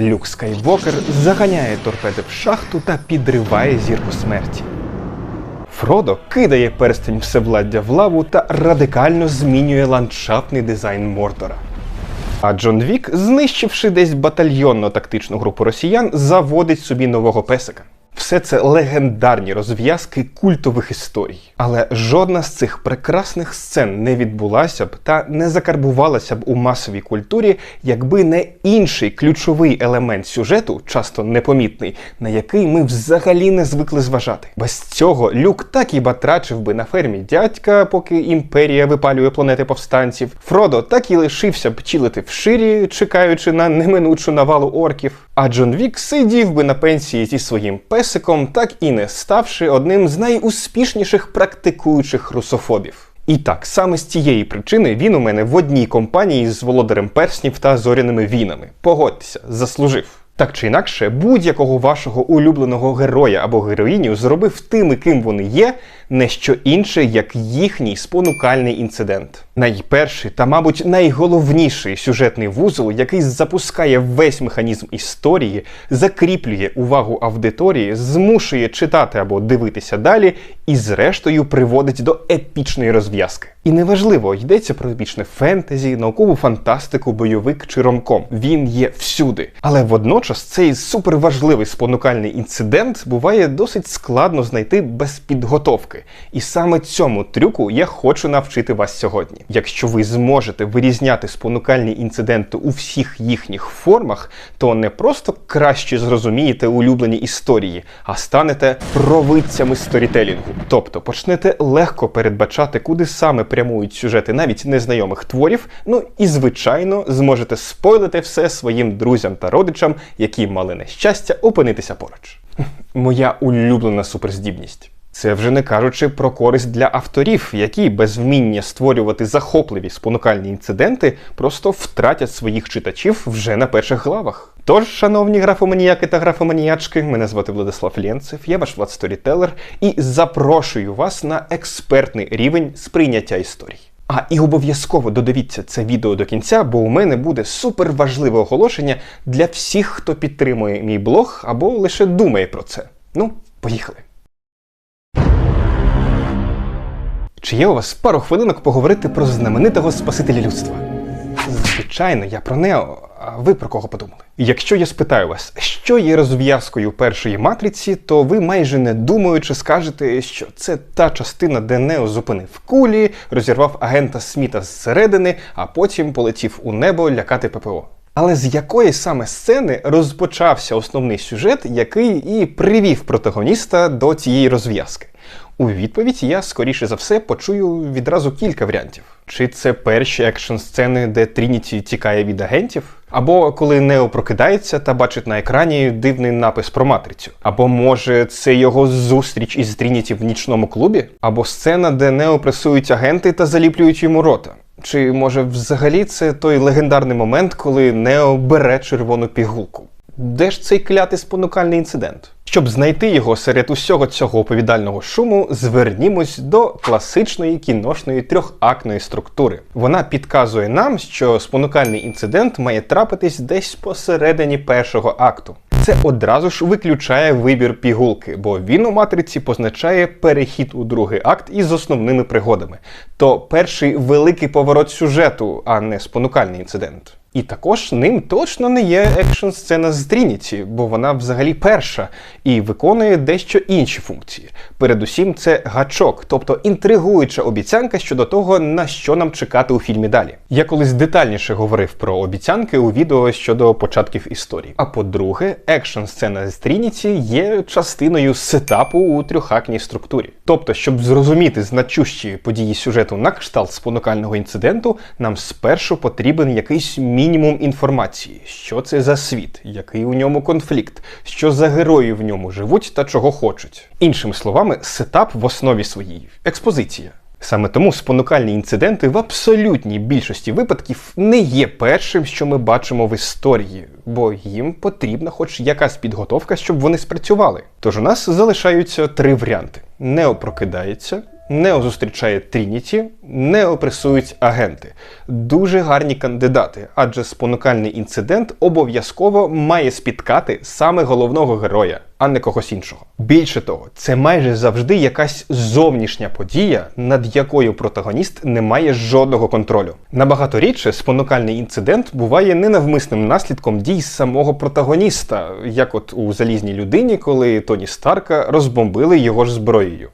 Люк Скайвокер заганяє торпеди в шахту та підриває зірку смерті. Фродо кидає перстень всевладдя в лаву та радикально змінює ландшафтний дизайн Мордора. А Джон Вік, знищивши десь батальйонно-тактичну групу росіян, заводить собі нового песика. Все це легендарні розв'язки культових історій. Але жодна з цих прекрасних сцен не відбулася б та не закарбувалася б у масовій культурі, якби не інший ключовий елемент сюжету, часто непомітний, на який ми взагалі не звикли зважати. Без цього Люк так і батрачив би на фермі дядька, поки імперія випалює планети повстанців. Фродо так і лишився б чілити в ширі, чекаючи на неминучу навалу орків. А Джон Вік сидів би на пенсії зі своїм песиком, так і не ставши одним з найуспішніших практикуючих русофобів. І так, саме з цієї причини він у мене в одній компанії з володарем перснів та зоряними війнами. Погодьтеся, заслужив. Так чи інакше, будь-якого вашого улюбленого героя або героїню зробив тими, ким вони є, не що інше, як їхній спонукальний інцидент. Найперший та, мабуть, найголовніший сюжетний вузол, який запускає весь механізм історії, закріплює увагу аудиторії, змушує читати або дивитися далі, і, зрештою, приводить до епічної розв'язки. І неважливо, йдеться про епічне фентезі, наукову фантастику, бойовик чи ромком. Він є всюди. Але водночас цей суперважливий спонукальний інцидент буває досить складно знайти без підготовки. І саме цьому трюку я хочу навчити вас сьогодні. Якщо ви зможете вирізняти спонукальні інциденти у всіх їхніх формах, то не просто краще зрозумієте улюблені історії, а станете провидцями сторітелінгу. Тобто почнете легко передбачати, куди саме прямують сюжети навіть незнайомих творів. Ну і звичайно зможете спойлити все своїм друзям та родичам, які мали нещастя опинитися поруч. Моя улюблена суперздібність. Це вже не кажучи про користь для авторів, які без вміння створювати захопливі спонукальні інциденти просто втратять своїх читачів вже на перших главах. Тож, шановні графоманіяки та графоманіячки, мене звати Владислав Лєнцев, я ваш Влад Сторітелер, і запрошую вас на експертний рівень сприйняття історій. А і обов'язково додивіться це відео до кінця, бо у мене буде суперважливе оголошення для всіх, хто підтримує мій блог або лише думає про це. Ну, поїхали. Чи є у вас пару хвилинок поговорити про знаменитого спасителя людства? Звичайно, я про Нео. А ви про кого подумали? Якщо я спитаю вас, що є розв'язкою першої матриці, то ви майже не думаючи скажете, що це та частина, де Нео зупинив кулі, розірвав агента Сміта зсередини, а потім полетів у небо лякати ППО. Але з якої саме сцени розпочався основний сюжет, який і привів протагоніста до цієї розв'язки? У відповідь я, скоріше за все, почую відразу кілька варіантів. Чи це перші екшн сцени, де Трініті тікає від агентів? Або коли Нео прокидається та бачить на екрані дивний напис про матрицю. Або може це його зустріч із Трініті в нічному клубі? Або сцена, де Нео пресують агенти та заліплюють йому рота. Чи може взагалі це той легендарний момент, коли Нео бере червону пігулку? Де ж цей клятий спонукальний інцидент? Щоб знайти його серед усього цього оповідального шуму, звернімось до класичної кіношної трьохактної структури. Вона підказує нам, що спонукальний інцидент має трапитись десь посередині першого акту. Це одразу ж виключає вибір пігулки, бо він у матриці позначає перехід у другий акт із основними пригодами. То перший великий поворот сюжету, а не спонукальний інцидент. І також ним точно не є екшн сцена з Трініті, бо вона взагалі перша і виконує дещо інші функції. Передусім, це гачок, тобто інтригуюча обіцянка щодо того, на що нам чекати у фільмі далі. Я колись детальніше говорив про обіцянки у відео щодо початків історії. А по-друге, екшн сцена з Трініті є частиною сетапу у трьохакній структурі. Тобто, щоб зрозуміти значущі події сюжету на кшталт спонукального інциденту, нам спершу потрібен якийсь мінімум інформації, що це за світ, який у ньому конфлікт, що за герої в ньому живуть та чого хочуть. Іншими словами, сетап в основі своїй експозиція. Саме тому спонукальні інциденти в абсолютній більшості випадків не є першим, що ми бачимо в історії, бо їм потрібна хоч якась підготовка, щоб вони спрацювали. Тож у нас залишаються три варіанти: Нео прокидається, Нео зустрічає Трініті, Нео пресують агенти. Дуже гарні кандидати, адже спонукальний інцидент обов'язково має спіткати саме головного героя, а не когось іншого. Більше того, це майже завжди якась зовнішня подія, над якою протагоніст не має жодного контролю. Набагато рідше спонукальний інцидент буває ненавмисним наслідком дій самого протагоніста, як от у залізній людині, коли Тоні Старка розбомбили його ж зброєю.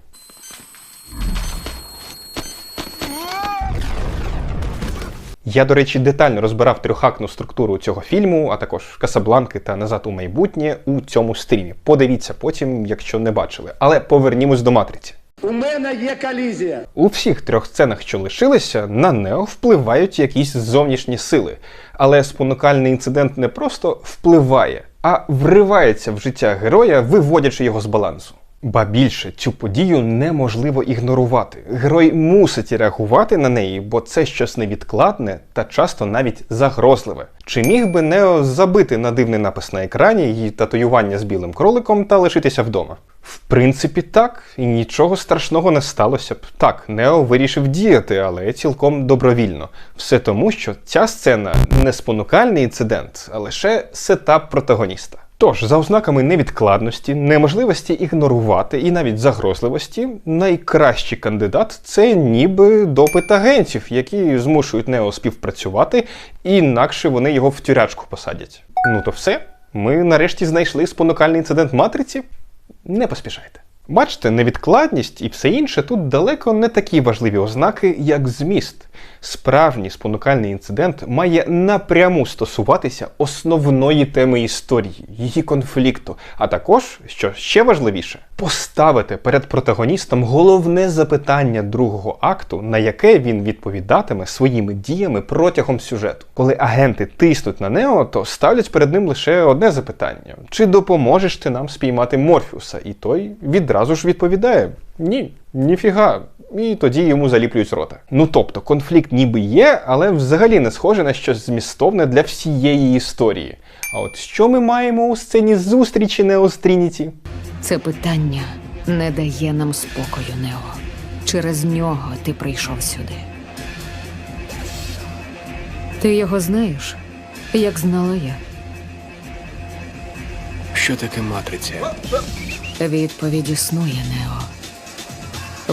Я, до речі, детально розбирав трьохактну структуру цього фільму, а також Касабланки та Назад у майбутнє у цьому стрімі. Подивіться потім, якщо не бачили. Але повернімось до матриці. У мене є колізія. У всіх трьох сценах, що лишилися, на Нео впливають якісь зовнішні сили. Але спонукальний інцидент не просто впливає, а вривається в життя героя, виводячи його з балансу. Ба більше цю подію неможливо ігнорувати. Герой мусить реагувати на неї, бо це щось невідкладне та часто навіть загрозливе. Чи міг би Нео забити на дивний напис на екрані її татуювання з білим кроликом та лишитися вдома? В принципі, так, і нічого страшного не сталося б. Так, Нео вирішив діяти, але цілком добровільно. Все тому, що ця сцена не спонукальний інцидент, а лише сетап протагоніста. Тож, за ознаками невідкладності, неможливості ігнорувати і навіть загрозливості, найкращий кандидат це ніби допит агентів, які змушують Нео співпрацювати, інакше вони його в тюрячку посадять. Ну то все, ми нарешті знайшли спонукальний інцидент матриці. Не поспішайте. Бачите, невідкладність і все інше тут далеко не такі важливі ознаки, як зміст. Справжній спонукальний інцидент має напряму стосуватися основної теми історії, її конфлікту, а також, що ще важливіше, поставити перед протагоністом головне запитання другого акту, на яке він відповідатиме своїми діями протягом сюжету. Коли агенти тиснуть на Нео, то ставлять перед ним лише одне запитання: чи допоможеш ти нам спіймати Морфіуса? І той відразу ж відповідає: Ні, ніфіга. І тоді йому заліплюють рота. Ну тобто, конфлікт ніби є, але взагалі не схоже на щось змістовне для всієї історії. А от що ми маємо у сцені зустрічі Нео з Це питання не дає нам спокою, Нео. Через нього ти прийшов сюди. Ти його знаєш, як знала я. Що таке матриця? Відповідь існує, Нео.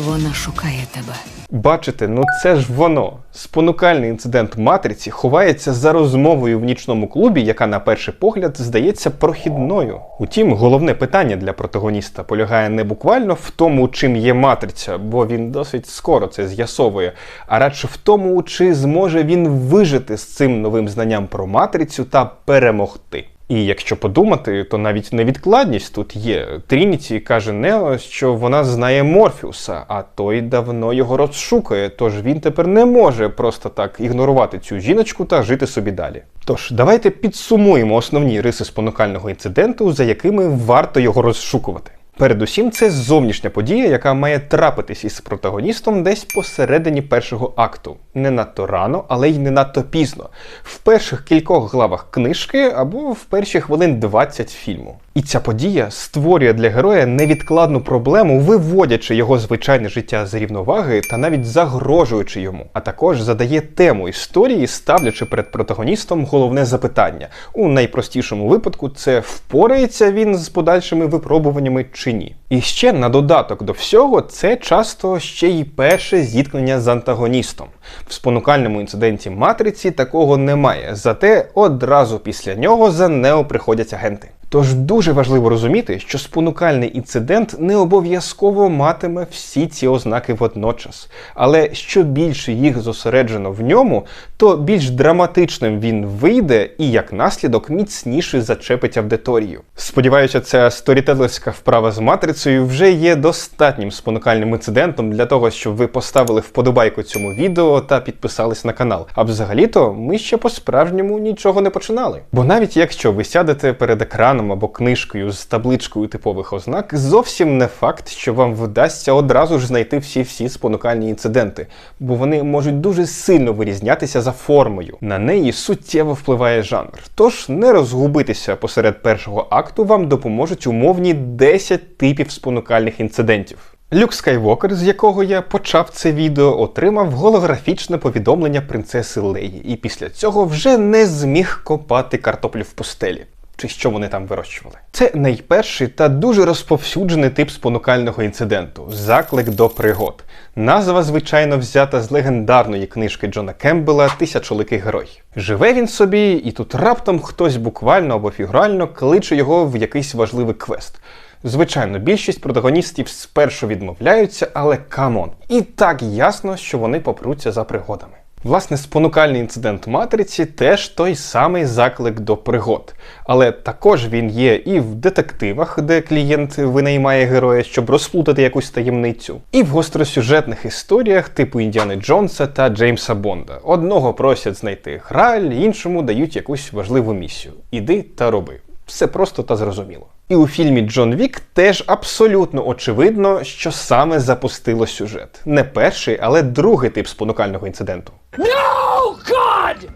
Вона шукає тебе. Бачите, ну це ж воно. Спонукальний інцидент матриці ховається за розмовою в нічному клубі, яка на перший погляд здається прохідною. Утім, головне питання для протагоніста полягає не буквально в тому, чим є матриця, бо він досить скоро це з'ясовує, а радше в тому, чи зможе він вижити з цим новим знанням про матрицю та перемогти. І якщо подумати, то навіть невідкладність тут є. Трініті каже Нео, що вона знає Морфіуса, а той давно його розшукує, тож він тепер не може просто так ігнорувати цю жіночку та жити собі далі. Тож, давайте підсумуємо основні риси спонукального інциденту, за якими варто його розшукувати. Передусім, це зовнішня подія, яка має трапитись із протагоністом десь посередині першого акту. Не надто рано, але й не надто пізно. В перших кількох главах книжки або в перші хвилин 20 фільму. І ця подія створює для героя невідкладну проблему, виводячи його звичайне життя з рівноваги та навіть загрожуючи йому, а також задає тему історії, ставлячи перед протагоністом головне запитання. У найпростішому випадку це впорається він з подальшими випробуваннями чи ні. І ще на додаток до всього, це часто ще й перше зіткнення з антагоністом. В спонукальному інциденті матриці такого немає, зате одразу після нього за нео приходять агенти. Тож дуже важливо розуміти, що спонукальний інцидент не обов'язково матиме всі ці ознаки водночас. Але що більше їх зосереджено в ньому, то більш драматичним він вийде і як наслідок міцніше зачепить аудиторію. Сподіваюся, ця сторітелерська вправа з матрицею вже є достатнім спонукальним інцидентом для того, щоб ви поставили вподобайку цьому відео та підписались на канал. А взагалі-то ми ще по-справжньому нічого не починали. Бо навіть якщо ви сядете перед екраном або книжкою з табличкою типових ознак, зовсім не факт, що вам вдасться одразу ж знайти всі-всі спонукальні інциденти, бо вони можуть дуже сильно вирізнятися за формою. На неї суттєво впливає жанр. Тож не розгубитися посеред першого акту вам допоможуть умовні 10 типів спонукальних інцидентів. Люк Скайвокер, з якого я почав це відео, отримав голографічне повідомлення принцеси Леї, і після цього вже не зміг копати картоплю в пустелі. Чи що вони там вирощували? Це найперший та дуже розповсюджений тип спонукального інциденту заклик до пригод. Назва, звичайно, взята з легендарної книжки Джона Кембела Тисячоликий герой. Живе він собі, і тут раптом хтось буквально або фігурально кличе його в якийсь важливий квест. Звичайно, більшість протагоністів спершу відмовляються, але камон. І так ясно, що вони попруться за пригодами. Власне, спонукальний інцидент матриці теж той самий заклик до пригод. Але також він є і в детективах, де клієнт винаймає героя, щоб розплутати якусь таємницю, і в гостросюжетних історіях типу Індіани Джонса та Джеймса Бонда. Одного просять знайти граль, іншому дають якусь важливу місію. Іди та роби. Все просто та зрозуміло. І у фільмі Джон Вік теж абсолютно очевидно, що саме запустило сюжет. Не перший, але другий тип спонукального інциденту. No, God!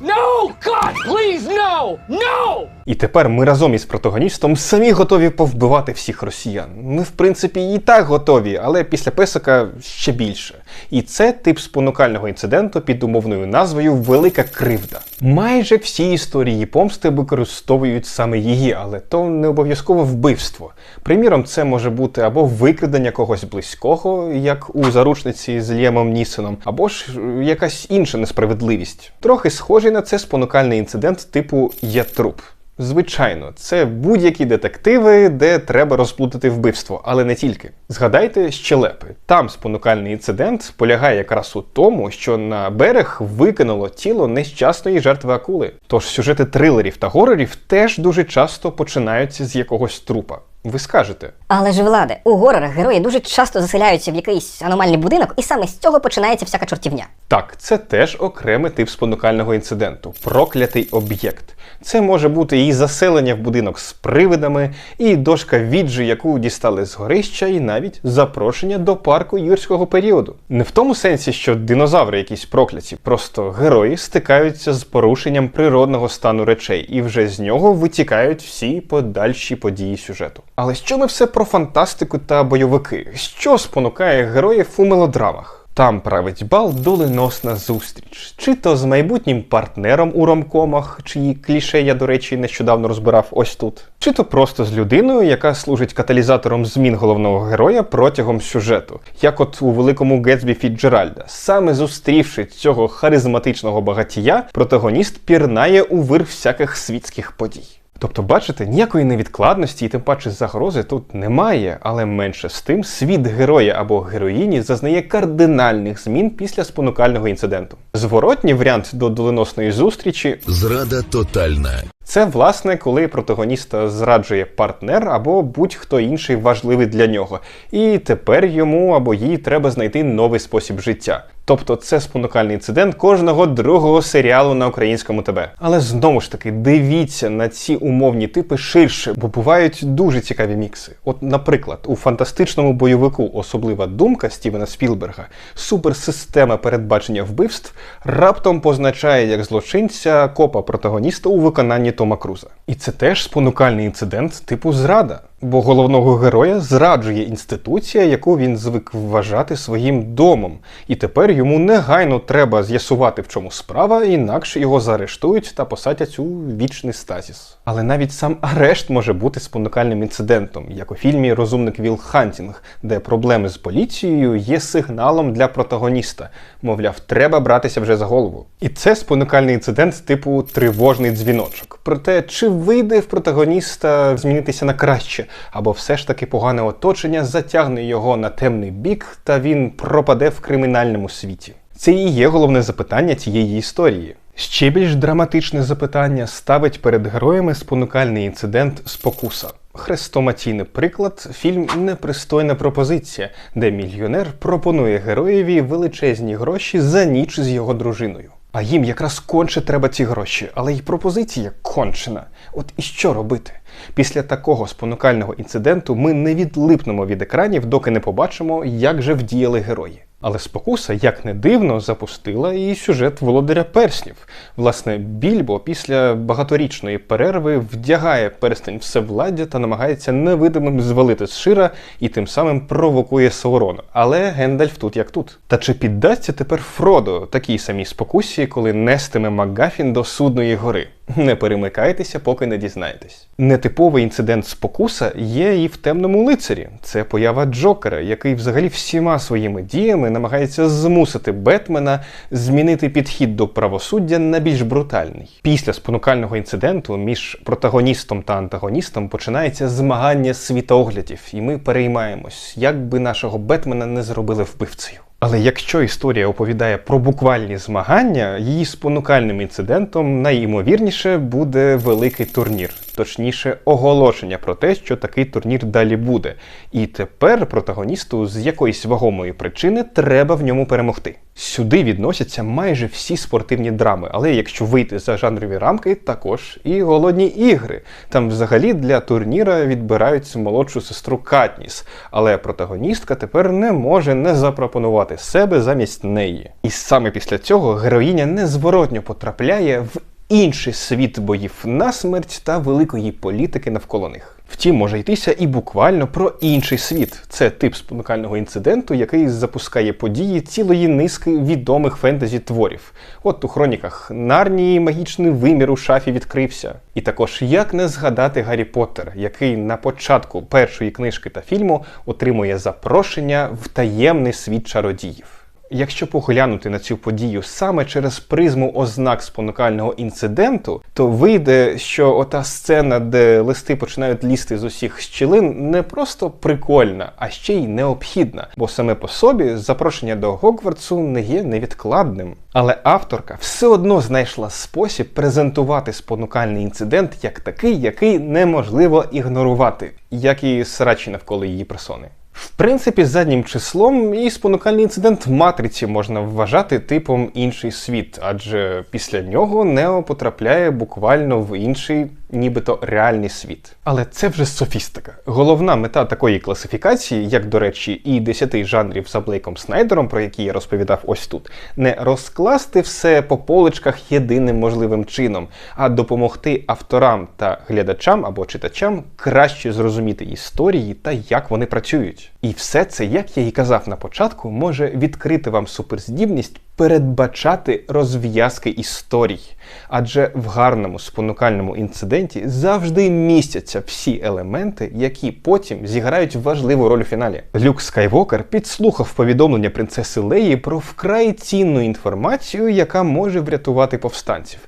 No, God, please, no! No! І тепер ми разом із протагоністом самі готові повбивати всіх росіян. Ми, в принципі, і так готові, але після песика ще більше. І це тип спонукального інциденту під умовною назвою Велика кривда. Майже всі історії помсти використовують саме її, але то не обов'язково вбивство. Приміром, це може бути або викрадення когось близького, як у заручниці з Лємом Нісеном, або ж якась інша несправедливість. Трохи схожий на це спонукальний інцидент типу Я труп. Звичайно, це будь-які детективи, де треба розплутати вбивство, але не тільки. Згадайте щелепи. Там спонукальний інцидент полягає якраз у тому, що на берег викинуло тіло нещасної жертви акули. Тож сюжети трилерів та горорів теж дуже часто починаються з якогось трупа. Ви скажете, Але ж владе, у горорах герої дуже часто заселяються в якийсь аномальний будинок, і саме з цього починається всяка чортівня. Так, це теж окремий тип спонукального інциденту проклятий об'єкт. Це може бути і заселення в будинок з привидами, і дошка віджи, яку дістали з горища, і навіть запрошення до парку юрського періоду. Не в тому сенсі, що динозаври якісь прокляті, просто герої стикаються з порушенням природного стану речей, і вже з нього витікають всі подальші події сюжету. Але що ми все про фантастику та бойовики? Що спонукає героїв у мелодрамах? Там править бал доленосна зустріч, чи то з майбутнім партнером у ромкомах, чиї кліше я, до речі, нещодавно розбирав ось тут, чи то просто з людиною, яка служить каталізатором змін головного героя протягом сюжету, як от у великому Гетсбі Фіджеральда. Саме зустрівши цього харизматичного багатія, протагоніст пірнає у вир всяких світських подій. Тобто, бачите, ніякої невідкладності і тим паче загрози тут немає, але менше з тим світ героя або героїні зазнає кардинальних змін після спонукального інциденту. Зворотній варіант до доленосної зустрічі Зрада тотальна. Це власне, коли протагоніста зраджує партнер або будь-хто інший важливий для нього, і тепер йому або їй треба знайти новий спосіб життя. Тобто це спонукальний інцидент кожного другого серіалу на українському ТБ. Але знову ж таки, дивіться на ці умовні типи ширше, бо бувають дуже цікаві мікси. От, наприклад, у фантастичному бойовику особлива думка Стівена Спілберга, суперсистема передбачення вбивств раптом позначає як злочинця копа протагоніста у виконанні Тома Круза. І це теж спонукальний інцидент типу зрада. Бо головного героя зраджує інституція, яку він звик вважати своїм домом, і тепер йому негайно треба з'ясувати, в чому справа, інакше його заарештують та посадять у вічний стазіс. Але навіть сам арешт може бути спонукальним інцидентом, як у фільмі Розумник Віл Хантінг, де проблеми з поліцією є сигналом для протагоніста. Мовляв, треба братися вже за голову. І це спонукальний інцидент типу тривожний дзвіночок. Проте, чи вийде в протагоніста змінитися на краще, або все ж таки погане оточення затягне його на темний бік, та він пропаде в кримінальному світі. Це і є головне запитання цієї історії. Ще більш драматичне запитання ставить перед героями спонукальний інцидент спокуса. Хрестоматійний приклад фільм Непристойна пропозиція, де мільйонер пропонує героєві величезні гроші за ніч з його дружиною. А їм якраз конче треба ці гроші, але й пропозиція кончена. От і що робити? Після такого спонукального інциденту ми не відлипнемо від екранів, доки не побачимо, як же вдіяли герої. Але спокуса, як не дивно, запустила і сюжет володаря перснів. Власне, Більбо після багаторічної перерви вдягає перстень всевладдя та намагається невидимим звалити з шира і тим самим провокує Саурона. Але Гендальф тут як тут. Та чи піддасться тепер Фродо такій самій спокусі, коли нестиме Макгафін до судної гори? Не перемикайтеся, поки не дізнаєтесь. Нетиповий інцидент спокуса є і в темному лицарі. Це поява Джокера, який взагалі всіма своїми діями намагається змусити Бетмена змінити підхід до правосуддя на більш брутальний. Після спонукального інциденту між протагоністом та антагоністом починається змагання світоглядів, і ми переймаємось, як би нашого Бетмена не зробили вбивцею. Але якщо історія оповідає про буквальні змагання, її спонукальним інцидентом найімовірніше буде великий турнір, точніше, оголошення про те, що такий турнір далі буде. І тепер протагоністу з якоїсь вагомої причини треба в ньому перемогти. Сюди відносяться майже всі спортивні драми, але якщо вийти за жанрові рамки, також і голодні ігри. Там взагалі для турніра відбирають молодшу сестру Катніс, але протагоністка тепер не може не запропонувати себе замість неї. І саме після цього героїня незворотньо потрапляє в інший світ боїв на смерть та великої політики навколо них. Втім, може йтися і буквально про інший світ. Це тип спонукального інциденту, який запускає події цілої низки відомих фентезі творів. От у хроніках Нарнії магічний вимір у шафі відкрився. І також як не згадати Гаррі Поттер, який на початку першої книжки та фільму отримує запрошення в таємний світ чародіїв. Якщо поглянути на цю подію саме через призму ознак спонукального інциденту, то вийде, що ота сцена, де листи починають лізти з усіх щілин, не просто прикольна, а ще й необхідна, бо саме по собі запрошення до Гогвартсу не є невідкладним. Але авторка все одно знайшла спосіб презентувати спонукальний інцидент як такий, який неможливо ігнорувати, як і срачі навколо її персони. В принципі, заднім числом і спонукальний інцидент матриці можна вважати типом інший світ, адже після нього Нео потрапляє буквально в інший, нібито реальний світ. Але це вже софістика. Головна мета такої класифікації, як до речі, і 10 жанрів за Блейком Снайдером, про які я розповідав ось тут, не розкласти все по поличках єдиним можливим чином, а допомогти авторам та глядачам або читачам краще зрозуміти історії та як вони працюють. І все це, як я і казав на початку, може відкрити вам суперздібність передбачати розв'язки історій. Адже в гарному спонукальному інциденті завжди містяться всі елементи, які потім зіграють важливу роль у фіналі. Люк Скайвокер підслухав повідомлення принцеси Леї про вкрай цінну інформацію, яка може врятувати повстанців.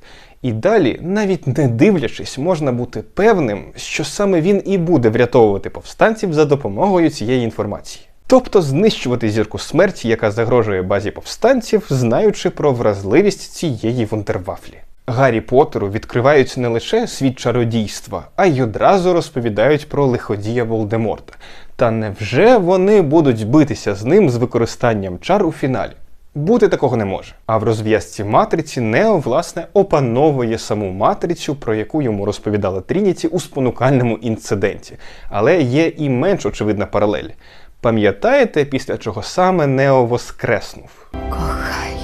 І далі, навіть не дивлячись, можна бути певним, що саме він і буде врятовувати повстанців за допомогою цієї інформації. Тобто знищувати зірку смерті, яка загрожує базі повстанців, знаючи про вразливість цієї вундервафлі. Гаррі Поттеру відкривають не лише світ чародійства, а й одразу розповідають про лиходія Волдеморта. Та невже вони будуть битися з ним з використанням чар у фіналі? Бути такого не може. А в розв'язці матриці Нео, власне, опановує саму матрицю, про яку йому розповідала Трініті у спонукальному інциденті. Але є і менш очевидна паралель. Пам'ятаєте, після чого саме Нео воскреснув? Кохаю.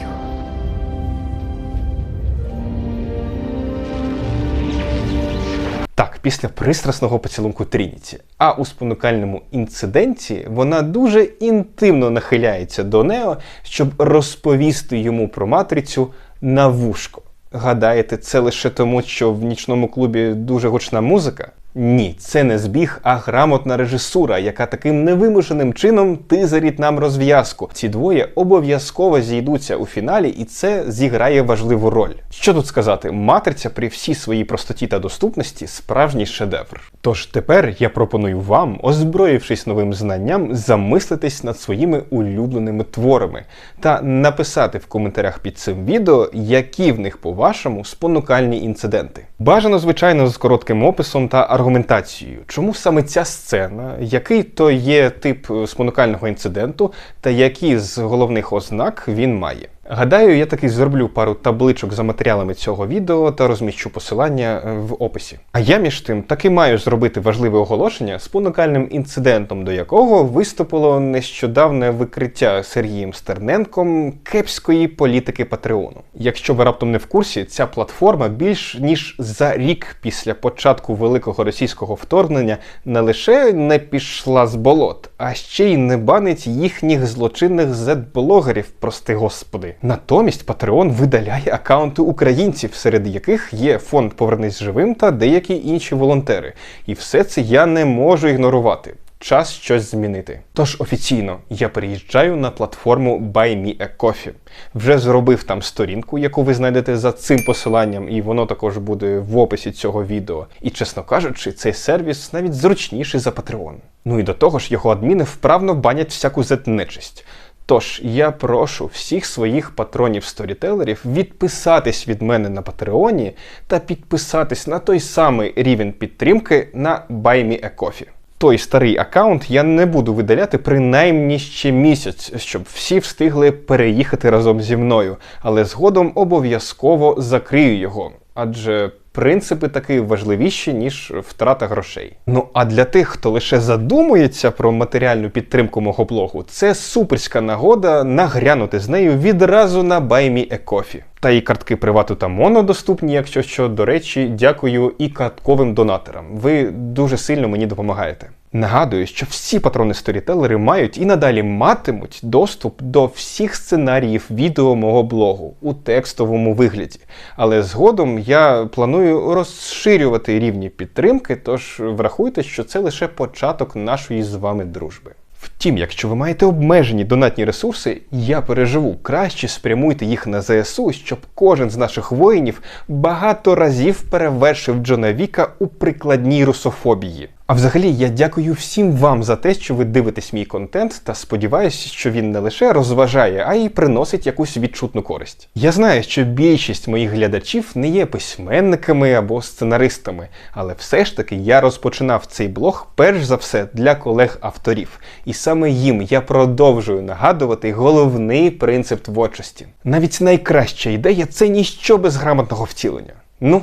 Так, після пристрасного поцілунку Трініті. А у спонукальному інциденті вона дуже інтимно нахиляється до Нео, щоб розповісти йому про матрицю на вушко. Гадаєте, це лише тому, що в нічному клубі дуже гучна музика? Ні, це не збіг, а грамотна режисура, яка таким невимушеним чином тизерить нам розв'язку. Ці двоє обов'язково зійдуться у фіналі, і це зіграє важливу роль. Що тут сказати, матриця при всій своїй простоті та доступності справжній шедевр. Тож тепер я пропоную вам, озброївшись новим знанням, замислитись над своїми улюбленими творами та написати в коментарях під цим відео, які в них, по-вашому, спонукальні інциденти. Бажано, звичайно, з коротким описом та аргументацією, чому саме ця сцена, який то є тип е, спонукального інциденту, та які з головних ознак він має. Гадаю, я таки зроблю пару табличок за матеріалами цього відео та розміщу посилання е, в описі. А я між тим таки маю зробити важливе оголошення, спонукальним інцидентом до якого виступило нещодавне викриття Сергієм Стерненком кепської політики Патреону. Якщо ви раптом не в курсі, ця платформа більш ніж за рік після початку великого російського вторгнення не лише не пішла з болот, а ще й не банить їхніх злочинних зет-блогерів, прости господи. Натомість Patreon видаляє акаунти українців, серед яких є фонд Повернись живим та деякі інші волонтери. І все це я не можу ігнорувати. Час щось змінити. Тож офіційно я переїжджаю на платформу Buy Me a Coffee. Вже зробив там сторінку, яку ви знайдете за цим посиланням, і воно також буде в описі цього відео. І чесно кажучи, цей сервіс навіть зручніший за Patreon. Ну і до того ж, його адміни вправно банять всяку зет-нечисть. Тож я прошу всіх своїх патронів-сторітелерів відписатись від мене на Патреоні та підписатись на той самий рівень підтримки на Buy Me a Coffee. Той старий аккаунт я не буду видаляти принаймні ще місяць, щоб всі встигли переїхати разом зі мною, але згодом обов'язково закрию його, адже принципи таки важливіші, ніж втрата грошей. Ну а для тих, хто лише задумується про матеріальну підтримку мого блогу, це суперська нагода нагрянути з нею відразу на баймі Екофі. Та і картки привату та моно доступні, якщо що. До речі, дякую і картковим донаторам. Ви дуже сильно мені допомагаєте. Нагадую, що всі патрони-сторітелери мають і надалі матимуть доступ до всіх сценаріїв відео мого блогу у текстовому вигляді. Але згодом я планую розширювати рівні підтримки, тож врахуйте, що це лише початок нашої з вами дружби. Втім, якщо ви маєте обмежені донатні ресурси, я переживу, краще спрямуйте їх на ЗСУ, щоб кожен з наших воїнів багато разів перевершив Джона Віка у прикладній русофобії. А взагалі, я дякую всім вам за те, що ви дивитесь мій контент, та сподіваюся, що він не лише розважає, а й приносить якусь відчутну користь. Я знаю, що більшість моїх глядачів не є письменниками або сценаристами, але все ж таки я розпочинав цей блог перш за все для колег-авторів. І саме їм я продовжую нагадувати головний принцип творчості. Навіть найкраща ідея це ніщо без грамотного втілення. Ну,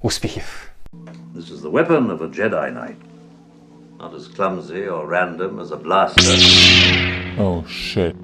успіхів! This is the weapon of a Jedi Knight. Not as clumsy or random as a blaster. Oh shit.